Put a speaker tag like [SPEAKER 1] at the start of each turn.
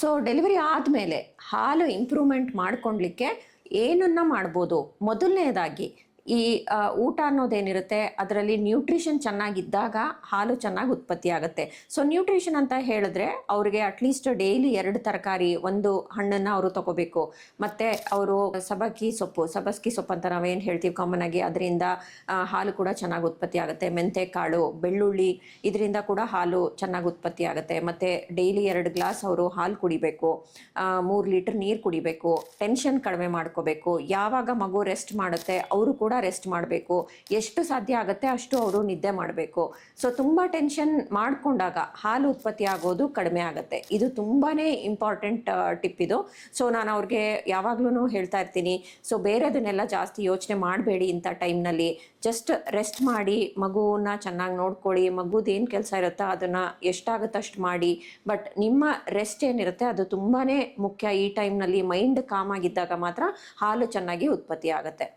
[SPEAKER 1] So delivery ಆದಮೇಲೆ ಹಾಲು improvement ಮಾಡ್ಕೊಳ್ಲಿಕ್ಕೆ ಏನನ್ನ ಮಾಡ್ಬೋದು? ಮೊದಲನೇದಾಗಿ ಈ ಊಟ ಅನ್ನೋದೇನಿರುತ್ತೆ, ಅದರಲ್ಲಿ ನ್ಯೂಟ್ರಿಷನ್ ಚೆನ್ನಾಗಿದ್ದಾಗ ಹಾಲು ಚೆನ್ನಾಗಿ ಉತ್ಪತ್ತಿ ಆಗುತ್ತೆ. ಸೊ ನ್ಯೂಟ್ರಿಷನ್ ಅಂತ ಹೇಳಿದ್ರೆ ಅವ್ರಿಗೆ ಅಟ್ಲೀಸ್ಟ್ ಡೈಲಿ ಎರಡು ತರಕಾರಿ, ಒಂದು ಹಣ್ಣನ್ನು ಅವರು ತಗೋಬೇಕು. ಮತ್ತು ಅವರು ಸಬಕಿ ಸೊಪ್ಪು ಸಬಸ್ಕಿ ಸೊಪ್ಪು ಅಂತ ನಾವೇನು ಹೇಳ್ತೀವಿ ಕಾಮನ್ ಆಗಿ, ಅದರಿಂದ ಹಾಲು ಕೂಡ ಚೆನ್ನಾಗಿ ಉತ್ಪತ್ತಿ ಆಗುತ್ತೆ. ಮೆಂತೆ ಕಾಳು ಬೆಳ್ಳುಳ್ಳಿ, ಇದರಿಂದ ಕೂಡ ಹಾಲು ಚೆನ್ನಾಗಿ ಉತ್ಪತ್ತಿ ಆಗುತ್ತೆ. ಮತ್ತು ಡೈಲಿ ಎರಡು ಗ್ಲಾಸ್ ಅವರು ಹಾಲು ಕುಡಿಬೇಕು. ಮೂರು ಲೀಟರ್ ನೀರು ಕುಡಿಬೇಕು. ಟೆನ್ಷನ್ ಕಡಿಮೆ ಮಾಡ್ಕೋಬೇಕು. ಯಾವಾಗ ಮಗು ರೆಸ್ಟ್ ಮಾಡುತ್ತೆ, ಅವರು ಕೂಡ ರೆಸ್ಟ್ ಮಾಡಬೇಕು. ಎಷ್ಟು ಸಾಧ್ಯ ಆಗುತ್ತೆ ಅಷ್ಟು ಅವರು ನಿದ್ದೆ ಮಾಡಬೇಕು. ಸೊ ತುಂಬ ಟೆನ್ಷನ್ ಮಾಡಿಕೊಂಡಾಗ ಹಾಲು ಉತ್ಪತ್ತಿ ಆಗೋದು ಕಡಿಮೆ ಆಗುತ್ತೆ. ಇದು ತುಂಬಾ ಇಂಪಾರ್ಟೆಂಟ್ ಟಿಪ್ ಇದು. ಸೊ ನಾನು ಅವ್ರಿಗೆ ಯಾವಾಗ್ಲೂ ಹೇಳ್ತಾ ಇರ್ತೀನಿ. ಸೊ ಬೇರೆದನ್ನೆಲ್ಲ ಜಾಸ್ತಿ ಯೋಚನೆ ಮಾಡಬೇಡಿ ಇಂಥ ಟೈಮ್ನಲ್ಲಿ ಜಸ್ಟ್ ರೆಸ್ಟ್ ಮಾಡಿ ಮಗುವನ್ನ ಚೆನ್ನಾಗಿ ನೋಡ್ಕೊಳ್ಳಿ. ಮಗುದು ಏನು ಕೆಲಸ ಇರುತ್ತೋ ಅದನ್ನು ಎಷ್ಟಾಗುತ್ತೆ ಅಷ್ಟು ಮಾಡಿ. ಬಟ್ ನಿಮ್ಮ ರೆಸ್ಟ್ ಏನಿರುತ್ತೆ ಅದು ತುಂಬಾ ಮುಖ್ಯ. ಈ ಟೈಮ್ನಲ್ಲಿ ಮೈಂಡ್ ಕಾಮ್ ಆಗಿದ್ದಾಗ ಮಾತ್ರ ಹಾಲು ಚೆನ್ನಾಗಿ ಉತ್ಪತ್ತಿ ಆಗುತ್ತೆ.